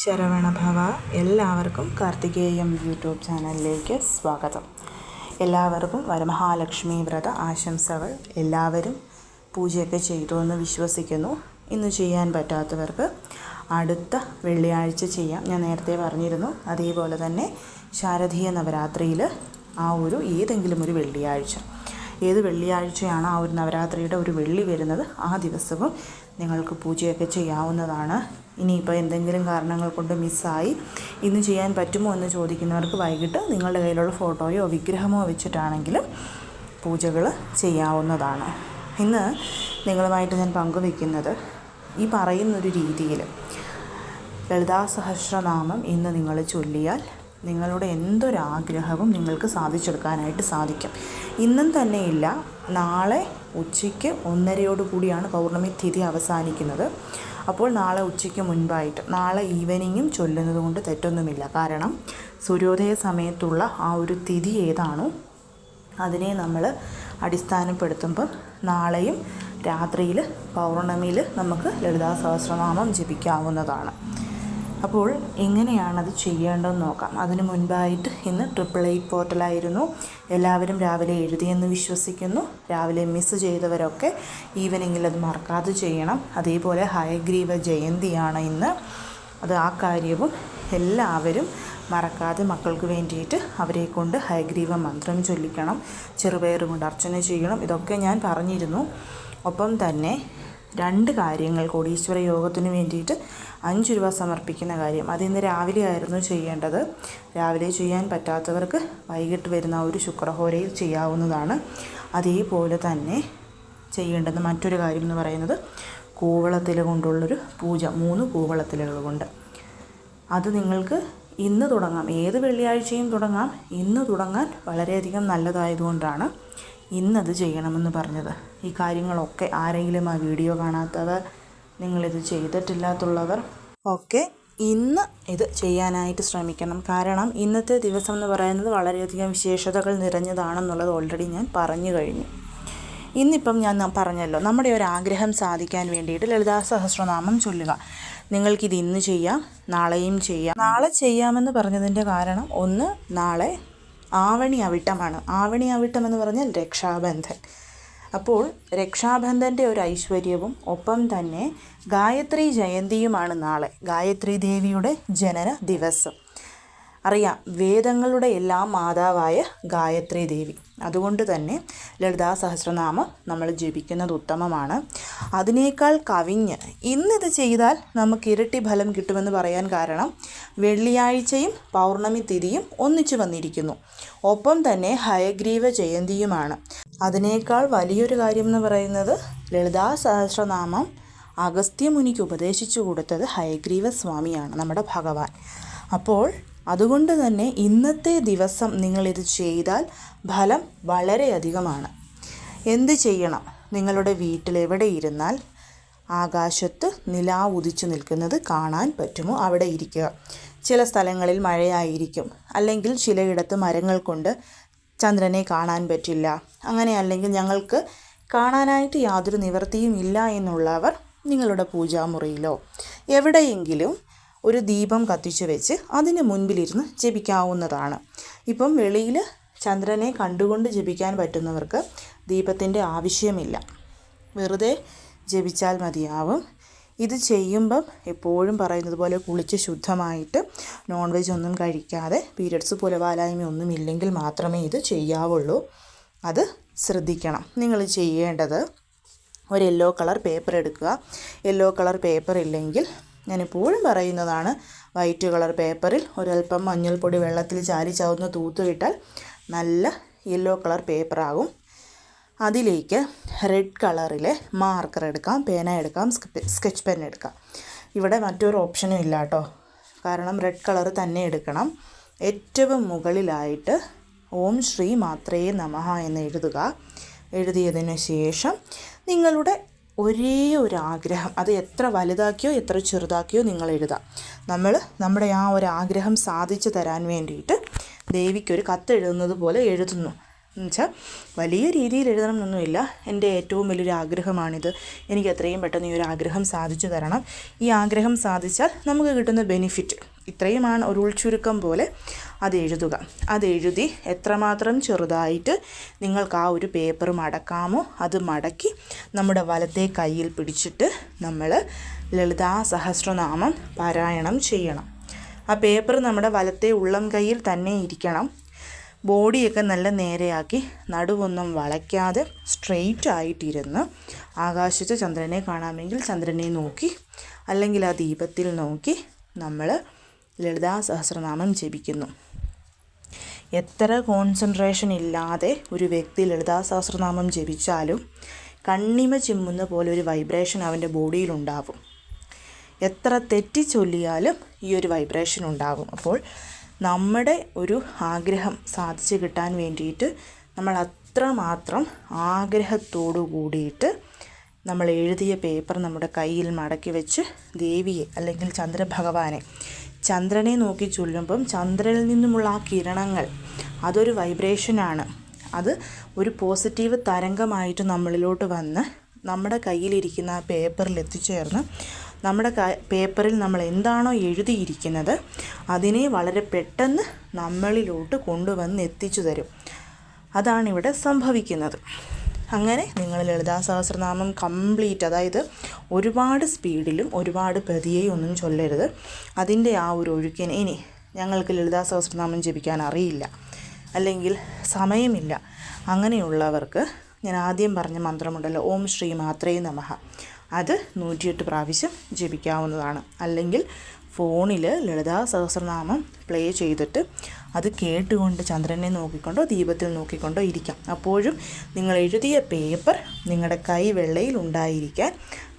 ശരവണഭവ എല്ലാവർക്കും കാർത്തികേയം യൂട്യൂബ് ചാനലിലേക്ക് സ്വാഗതം. എല്ലാവർക്കും വരമഹാലക്ഷ്മി വ്രത ആശംസകൾ. എല്ലാവരും പൂജയൊക്കെ ചെയ്തു എന്ന് വിശ്വസിക്കുന്നു. ഇന്ന് ചെയ്യാൻ പറ്റാത്തവർക്ക് അടുത്ത വെള്ളിയാഴ്ച ചെയ്യാം. ഞാൻ നേരത്തെ പറഞ്ഞിരുന്നു അതേപോലെ തന്നെ ശാരദീയ നവരാത്രിയിൽ ആ ഒരു ഏതെങ്കിലും ഒരു വെള്ളിയാഴ്ച. ഏത് വെള്ളിയാഴ്ചയാണ് ആ ഒരു നവരാത്രിയുടെ ഒരു വെള്ളി വരുന്നത്? ആ ദിവസവും നിങ്ങൾക്ക് പൂജയൊക്കെ ചെയ്യാവുന്നതാണ്. ഇനിയിപ്പോൾ എന്തെങ്കിലും കാരണങ്ങൾ കൊണ്ട് മിസ്സായി ഇന്ന് ചെയ്യാൻ പറ്റുമോ എന്ന് ചോദിക്കുന്നവർക്ക് വൈകിട്ട് നിങ്ങളുടെ കയ്യിലുള്ള ഫോട്ടോയോ വിഗ്രഹമോ വെച്ചിട്ടാണെങ്കിലും പൂജകൾ ചെയ്യാവുന്നതാണ്. ഇന്ന് നിങ്ങളുമായിട്ട് ഞാൻ പങ്കുവെക്കുന്നത് ഈ പറയുന്നൊരു രീതിയിൽ ലളിതാ സഹസ്രനാമം ഇന്ന് നിങ്ങൾ ചൊല്ലിയാൽ നിങ്ങളുടെ എന്തൊരാഗ്രഹവും നിങ്ങൾക്ക് സാധിച്ചെടുക്കാനായിട്ട് സാധിക്കും. ഇന്നും തന്നെയില്ല നാളെ ഉച്ചയ്ക്ക് ഒന്നരയോട് കൂടിയാണ് പൗർണമി തിഥി അവസാനിക്കുന്നത്. അപ്പോൾ നാളെ ഉച്ചയ്ക്ക് മുൻപായിട്ട് നാളെ ഈവനിങ്ങും ചൊല്ലുന്നത് കൊണ്ട് തെറ്റൊന്നുമില്ല. കാരണം സൂര്യോദയ സമയത്തുള്ള ആ ഒരു തിഥി ഏതാണോ? അതിനെ നമ്മൾ അടിസ്ഥാനപ്പെടുത്തുമ്പോൾ നാളെയും രാത്രിയിൽ പൗർണമിയിൽ നമുക്ക് ലളിതാ സഹസ്രനാമം ജപിക്കാവുന്നതാണ്. അപ്പോൾ എങ്ങനെയാണ് എങ്ങനെയാണത് ചെയ്യേണ്ടതെന്ന് നോക്കാം. അതിനു മുൻപായിട്ട് ഇന്ന് ട്രിപ്പിൾ എയ്റ്റ് പോർട്ടലായിരുന്നു എല്ലാവരും രാവിലെ എഴുതിയെന്ന് വിശ്വസിക്കുന്നു. രാവിലെ മിസ് ചെയ്തവരൊക്കെ ഈവനിങ്ങിൽ അത് മറക്കാതെ ചെയ്യണം. അതേപോലെ ഹയഗ്രീവ ജയന്തിയാണ് ഇന്ന്. അത് ആ കാര്യവും എല്ലാവരും മറക്കാതെ മക്കൾക്ക് വേണ്ടിയിട്ട് അവരെ കൊണ്ട് ഹയഗ്രീവ മന്ത്രം ചൊല്ലിക്കണം. ചെറുപയർ കൊണ്ട് അർച്ചന ചെയ്യണം. ഇതൊക്കെ ഞാൻ പറഞ്ഞിരുന്നു. ഒപ്പം തന്നെ രണ്ട് കാര്യങ്ങൾ കോടീശ്വര യോഗത്തിന് വേണ്ടിയിട്ട് അഞ്ച് രൂപ സമർപ്പിക്കുന്ന കാര്യം. അത് ഇന്ന് രാവിലെ ആയിരുന്നു ചെയ്യേണ്ടത്. രാവിലെ ചെയ്യാൻ പറ്റാത്തവർക്ക് വൈകിട്ട് വരുന്ന ഒരു ശുക്രഹോരയിൽ ചെയ്യാവുന്നതാണ്. അതേപോലെ തന്നെ ചെയ്യേണ്ടുന്ന മറ്റൊരു കാര്യം എന്ന് പറയുന്നത് കൂവളത്തില കൊണ്ടുള്ളൊരു പൂജ മൂന്ന് കൂവളത്തിലകൾ കൊണ്ട്. അത് നിങ്ങൾക്ക് ഇന്ന് തുടങ്ങാം. ഏത് വെള്ളിയാഴ്ചയും തുടങ്ങാം. ഇന്ന് തുടങ്ങാൻ വളരെയധികം നല്ലതായതുകൊണ്ടാണ് ഇന്നത് ചെയ്യണമെന്ന് പറഞ്ഞത്. ഈ കാര്യങ്ങളൊക്കെ ആരെങ്കിലും ആ വീഡിയോ കാണാത്തവർ നിങ്ങളിത് ചെയ്തിട്ടില്ലാത്തുള്ളവർ ഒക്കെ ഇന്ന് ഇത് ചെയ്യാനായിട്ട് ശ്രമിക്കണം. കാരണം ഇന്നത്തെ ദിവസം എന്ന് പറയുന്നത് വളരെയധികം വിശേഷതകൾ നിറഞ്ഞതാണെന്നുള്ളത് ഓൾറെഡി ഞാൻ പറഞ്ഞു കഴിഞ്ഞു. ഇന്നിപ്പം ഞാൻ പറഞ്ഞല്ലോ നമ്മുടെ ഒരു ആഗ്രഹം സാധിക്കാൻ വേണ്ടിയിട്ട് ലളിതാ സഹസ്രനാമം ചൊല്ലുക. നിങ്ങൾക്കിത് ഇന്ന് ചെയ്യാം നാളെയും ചെയ്യാം. നാളെ ചെയ്യാമെന്ന് പറഞ്ഞതിന്റെ കാരണം ഒന്ന് നാളെ ആവണി അവിട്ടമാണ്. ആവണി അവിട്ടം എന്ന് പറഞ്ഞാൽ രക്ഷാബന്ധൻ. അപ്പോൾ രക്ഷാബന്ധന്റെ ഒരു ഐശ്വര്യവും ഒപ്പം തന്നെ ഗായത്രി ജയന്തിയുമാണ് നാളെ ഗായത്രി ദേവിയുടെ ജനന ദിവസം. അറിയാം വേദങ്ങളുടെ എല്ലാം മാതാവായ ഗായത്രി ദേവി. അതുകൊണ്ട് തന്നെ ലളിതാ സഹസ്രനാമം നമ്മൾ ജപിക്കുന്നത് ഉത്തമമാണ്. അതിനേക്കാൾ കവിഞ്ഞ് ഇന്നിത് ചെയ്താൽ നമുക്ക് ഇരട്ടി ഫലം കിട്ടുമെന്ന് പറയാൻ കാരണം വെള്ളിയാഴ്ചയും പൗർണമി തിരിയും ഒന്നിച്ചു വന്നിരിക്കുന്നു. ഒപ്പം തന്നെ ഹയഗ്രീവ ജയന്തിയുമാണ്. അതിനേക്കാൾ വലിയൊരു കാര്യം എന്ന് പറയുന്നത് ലളിതാ സഹസ്രനാമം അഗസ്ത്യമുനിക്ക് ഉപദേശിച്ചു കൊടുത്തത് ഹയഗ്രീവ സ്വാമിയാണ് നമ്മുടെ ഭഗവാൻ. അപ്പോൾ അതുകൊണ്ട് തന്നെ ഇന്നത്തെ ദിവസം നിങ്ങളിത് ചെയ്താൽ ഫലം വളരെയധികമാണ്. എന്ത് ചെയ്യണം? നിങ്ങളുടെ വീട്ടിലെവിടെ ഇരുന്നാൽ ആകാശത്ത് നിലാവ് ഉദിച്ചു നിൽക്കുന്നത് കാണാൻ പറ്റുമോ? അവിടെ ഇരിക്കുക. ചില സ്ഥലങ്ങളിൽ മഴയായിരിക്കും. അല്ലെങ്കിൽ ചിലയിടത്ത് മരങ്ങൾ കൊണ്ട് ചന്ദ്രനെ കാണാൻ പറ്റില്ല. അങ്ങനെ അല്ലെങ്കിൽ ഞങ്ങൾക്ക് കാണാനായിട്ട് യാതൊരു നിവൃത്തിയും ഇല്ല എന്നുള്ളവർ നിങ്ങളുടെ പൂജാമുറിയിലോ എവിടെയെങ്കിലും ഒരു ദീപം കത്തിച്ചു വെച്ച് അതിന് മുൻപിലിരുന്ന് ജപിക്കാവുന്നതാണ്. ഇപ്പം വെളിയിൽ ചന്ദ്രനെ കണ്ടുകൊണ്ട് ജപിക്കാൻ പറ്റുന്നവർക്ക് ദീപത്തിന്റെ ആവശ്യമില്ല. വെറുതെ ജപിച്ചാൽ മതിയാവും. ഇത് ചെയ്യുമ്പം എപ്പോഴും പറയുന്നത് പോലെ കുളിച്ച് ശുദ്ധമായിട്ട് നോൺ വെജ് ഒന്നും കഴിക്കാതെ പീരിയഡ്സ് പോലെ വാലായ്മ ഒന്നും ഇല്ലെങ്കിൽ മാത്രമേ ഇത് ചെയ്യാവുള്ളൂ. അത് ശ്രദ്ധിക്കണം. നിങ്ങൾ ചെയ്യേണ്ടത് ഒരു യെല്ലോ കളർ പേപ്പർ എടുക്കുക. യെല്ലോ കളർ പേപ്പർ ഇല്ലെങ്കിൽ ഞാൻ എപ്പോഴും പറയുന്നതാണ് വൈറ്റ് കളർ പേപ്പറിൽ ഒരല്പം മഞ്ഞൾപ്പൊടി വെള്ളത്തിൽ ചാരി ചാവുന്ന തൂത്തുവിട്ടാൽ നല്ല യെല്ലോ കളർ പേപ്പറാകും അതിലേക്ക് റെഡ് കളറിലെ മാർക്കർ എടുക്കാം പേന എടുക്കാം സ്കെച്ച് പെൻ എടുക്കാം. ഇവിടെ മറ്റൊരു ഓപ്ഷനും ഇല്ല കേട്ടോ കാരണം റെഡ് കളർ തന്നെ എടുക്കണം. ഏറ്റവും മുകളിലായിട്ട് ഓം ശ്രീ മാത്രേ നമഹ എന്ന് എഴുതുക. എഴുതിയതിന് ശേഷം നിങ്ങളുടെ ഒരേ ഒരു ആഗ്രഹം അത് എത്ര വലുതാക്കിയോ എത്ര ചെറുതാക്കിയോ നിങ്ങൾ എഴുതാം. നമ്മൾ നമ്മുടെ ആ ഒരു ആഗ്രഹം സാധിച്ചു തരാൻ വേണ്ടിയിട്ട് ദേവിക്കൊരു കത്ത് എഴുതുന്നത് പോലെ എഴുതുന്നു. എന്നുവെച്ചാൽ വലിയ രീതിയിൽ എഴുതണം എന്നൊന്നുമില്ല എന്റെ ഏറ്റവും വലിയൊരു ആഗ്രഹമാണിത്. എനിക്ക് എത്രയും പെട്ടെന്ന് ഈ ഒരു ആഗ്രഹം സാധിച്ചു തരണം. ഈ ആഗ്രഹം സാധിച്ചാൽ നമുക്ക് കിട്ടുന്ന ബെനിഫിറ്റ്. ഇത്രയുമാണ് ഒരു ഉൾച്ചുരുക്കം പോലെ അത് എഴുതുക. അത് എഴുതി എത്രമാത്രം ചെറുതായിട്ട് നിങ്ങൾക്ക് ആ ഒരു പേപ്പർ മടക്കാമോ അത് മടക്കി നമ്മുടെ വലത്തെ കയ്യിൽ പിടിച്ചിട്ട് നമ്മൾ ലളിതാ സഹസ്രനാമം പാരായണം ചെയ്യണം. ആ പേപ്പർ നമ്മുടെ വലത്തെ ഉള്ളം കയ്യിൽ തന്നെ ഇരിക്കണം. ബോഡിയൊക്കെ നല്ല നേരെയാക്കി നടുവൊന്നും വളയ്ക്കാതെ സ്ട്രെയിറ്റ് ആയിട്ടിരുന്ന് ആകാശത്ത് ചന്ദ്രനെ കാണാമെങ്കിൽ ചന്ദ്രനെ നോക്കി അല്ലെങ്കിൽ ആ ദീപത്തിൽ നോക്കി നമ്മൾ ലളിതാ സഹസ്രനാമം ജപിക്കുന്നു. എത്ര കോൺസെൻട്രേഷൻ ഇല്ലാതെ ഒരു വ്യക്തി ലളിതാ സഹസ്രനാമം ജപിച്ചാലും കണ്ണിമ ചിമ്മുന്ന പോലെ ഒരു വൈബ്രേഷൻ അവന്റെ ബോഡിയിലുണ്ടാവും എത്ര തെറ്റി ചൊല്ലിയാലും ഈ ഒരു വൈബ്രേഷൻ ഉണ്ടാകും അപ്പോൾ നമ്മുടെ ഒരു ആഗ്രഹം സാധിച്ചു കിട്ടാൻ വേണ്ടിയിട്ട് നമ്മൾ അത്രമാത്രം ആഗ്രഹത്തോടു കൂടിയിട്ട് നമ്മൾ എഴുതിയ പേപ്പർ നമ്മുടെ കയ്യിൽ മടക്കി വെച്ച് ദേവിയെ അല്ലെങ്കിൽ ചന്ദ്രഭഗവാനെ ചന്ദ്രനെ നോക്കി ചൊല്ലുമ്പം ചന്ദ്രനിൽ നിന്നുമുള്ള ആ കിരണങ്ങൾ അതൊരു വൈബ്രേഷനാണ് അത് ഒരു പോസിറ്റീവ് തരംഗമായിട്ട് നമ്മളിലോട്ട് വന്ന് നമ്മുടെ കയ്യിലിരിക്കുന്ന ആ പേപ്പറിൽ എത്തിച്ചേർന്ന് നമ്മുടെ പേപ്പറിൽ നമ്മൾ എന്താണോ എഴുതിയിരിക്കുന്നത് അതിനെ വളരെ പെട്ടെന്ന് നമ്മളിലോട്ട് കൊണ്ടുവന്ന് എത്തിച്ചു തരും. അതാണിവിടെ സംഭവിക്കുന്നത്. അങ്ങനെ നിങ്ങൾ ലളിതാ സഹസ്രനാമം കംപ്ലീറ്റ് അതായത് ഒരുപാട് സ്പീഡിലും ഒരുപാട് പതിയെയും ഒന്നും ചൊല്ലരുത്. അതിന്റെ ആ ഒരു ഒഴുക്കിന് ഇനി ഞങ്ങൾക്ക് ലളിതാ സഹസ്രനാമം ജപിക്കാൻ അറിയില്ല. അല്ലെങ്കിൽ സമയമില്ല. അങ്ങനെയുള്ളവർക്ക് ഞാൻ ആദ്യം പറഞ്ഞ മന്ത്രമുണ്ടല്ലോ ഓം ശ്രീ മാത്രേ നമഹ അത് നൂറ്റിയെട്ട് പ്രാവശ്യം ജപിക്കാവുന്നതാണ്. അല്ലെങ്കിൽ ഫോണിൽ ലളിതാ സഹസ്രനാമം പ്ലേ ചെയ്തിട്ട് അത് കേട്ടുകൊണ്ട് ചന്ദ്രനെ നോക്കിക്കൊണ്ടോ ദീപത്തിൽ നോക്കിക്കൊണ്ടോ ഇരിക്കാം. അപ്പോഴും നിങ്ങൾ എഴുതിയ പേപ്പർ നിങ്ങളുടെ കൈ വെള്ളയിൽ ഉണ്ടായിരിക്കാൻ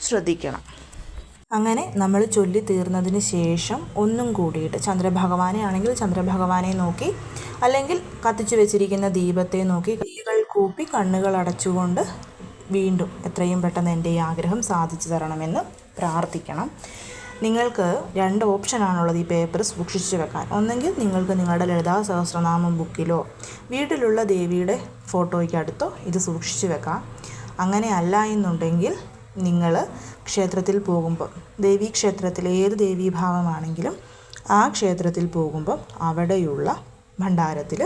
ശ്രദ്ധിക്കണം. അങ്ങനെ നമ്മൾ ചൊല്ലി തീർന്നതിന് ശേഷം ഒന്നും കൂടിയിട്ട് ചന്ദ്രഭഗവാനെ ആണെങ്കിൽ ചന്ദ്രഭഗവാനെ നോക്കി അല്ലെങ്കിൽ കത്തിച്ചു വെച്ചിരിക്കുന്ന ദീപത്തെ നോക്കി കൈകൾ കൂപ്പി കണ്ണുകൾ അടച്ചുകൊണ്ട് വീണ്ടും എത്രയും പെട്ടെന്ന് എന്റെ ഈ ആഗ്രഹം സാധിച്ചു തരണമെന്ന് പ്രാർത്ഥിക്കണം. നിങ്ങൾക്ക് രണ്ട് ഓപ്ഷനാണുള്ളത് ഈ പേപ്പർ സൂക്ഷിച്ചു വെക്കാൻ. ഒന്നെങ്കിൽ നിങ്ങൾക്ക് നിങ്ങളുടെ ലളിതാ സഹസ്രനാമം ബുക്കിലോ വീട്ടിലുള്ള ദേവിയുടെ ഫോട്ടോയ്ക്ക് അടുത്തോ ഇത് സൂക്ഷിച്ചു വെക്കാം. അങ്ങനെ അല്ല എന്നുണ്ടെങ്കിൽ നിങ്ങൾ ക്ഷേത്രത്തിൽ പോകുമ്പോൾ ദേവീ ക്ഷേത്രത്തിൽ ഏത് ദേവീഭാവമാണെങ്കിലും ആ ക്ഷേത്രത്തിൽ പോകുമ്പോൾ അവിടെയുള്ള ഭണ്ഡാരത്തിൽ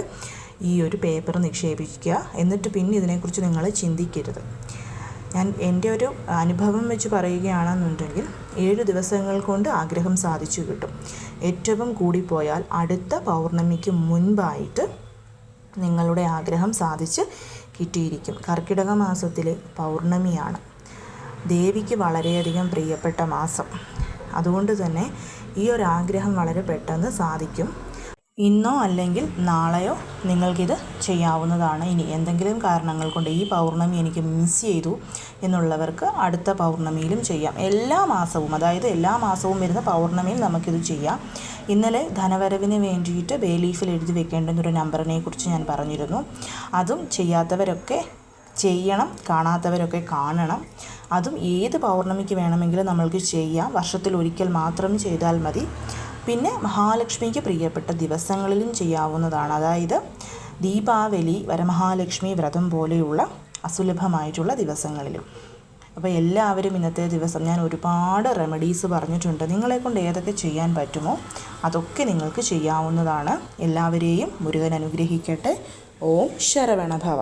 ഈ ഒരു പേപ്പർ നിക്ഷേപിക്കുക. എന്നിട്ട് പിന്നെ ഇതിനെക്കുറിച്ച് നിങ്ങൾ ചിന്തിക്കരുത്. ഞാൻ എന്റെ ഒരു അനുഭവം വെച്ച് പറയുകയാണെന്നുണ്ടെങ്കിൽ ഏഴ് ദിവസങ്ങൾ കൊണ്ട് ആഗ്രഹം സാധിച്ചു കിട്ടും. ഏറ്റവും കൂടിപ്പോയാൽ അടുത്ത പൗർണമിക്ക് മുൻപായിട്ട് നിങ്ങളുടെ ആഗ്രഹം സാധിച്ച് കിട്ടിയിരിക്കും. കർക്കിടക മാസത്തിലെ പൗർണമിയാണ്. ദേവിക്ക് വളരെയധികം പ്രിയപ്പെട്ട മാസം. അതുകൊണ്ട് തന്നെ ഈ ഒരു ആഗ്രഹം വളരെ പെട്ടെന്ന് സാധിക്കും. ഇന്നോ അല്ലെങ്കിൽ നാളെയോ നിങ്ങൾക്കിത് ചെയ്യാവുന്നതാണ്. ഇനി എന്തെങ്കിലും കാരണങ്ങൾ കൊണ്ട് ഈ പൗർണമി എനിക്ക് മിസ് ചെയ്തു എന്നുള്ളവർക്ക് അടുത്ത പൗർണമിയിലും ചെയ്യാം. എല്ലാ മാസവും അതായത് എല്ലാ മാസവും വരുന്ന പൗർണമിയിൽ നമുക്കിത് ചെയ്യാം. ഇന്നലെ ധനവരവിന് വേണ്ടിയിട്ട് ബേലീഫിൽ എഴുതി വെക്കേണ്ടുന്നൊരു നമ്പറിനെ കുറിച്ച് ഞാൻ പറഞ്ഞിരുന്നു. അതും ചെയ്യാത്തവരൊക്കെ ചെയ്യണം കാണാത്തവരൊക്കെ കാണണം. അതും ഏത് പൗർണമിക്ക് വേണമെങ്കിലും നമ്മൾക്ക് ചെയ്യാം. വർഷത്തിൽ ഒരിക്കൽ മാത്രം ചെയ്താൽ മതി. പിന്നെ മഹാലക്ഷ്മിക്ക് പ്രിയപ്പെട്ട ദിവസങ്ങളിലും ചെയ്യാവുന്നതാണ്. അതായത് ദീപാവലി വരമഹാലക്ഷ്മി വ്രതം പോലെയുള്ള അസുലഭമായിട്ടുള്ള ദിവസങ്ങളിലും. അപ്പോൾ എല്ലാവരും ഇന്നത്തെ ദിവസം ഞാൻ ഒരുപാട് റെമഡീസ് പറഞ്ഞിട്ടുണ്ട്. നിങ്ങളെ കൊണ്ട് ഏതൊക്കെ ചെയ്യാൻ പറ്റുമോ അതൊക്കെ നിങ്ങൾക്ക് ചെയ്യാവുന്നതാണ്. എല്ലാവരെയും മുരുകൻ അനുഗ്രഹിക്കട്ടെ. ഓം ശരവണഭവ.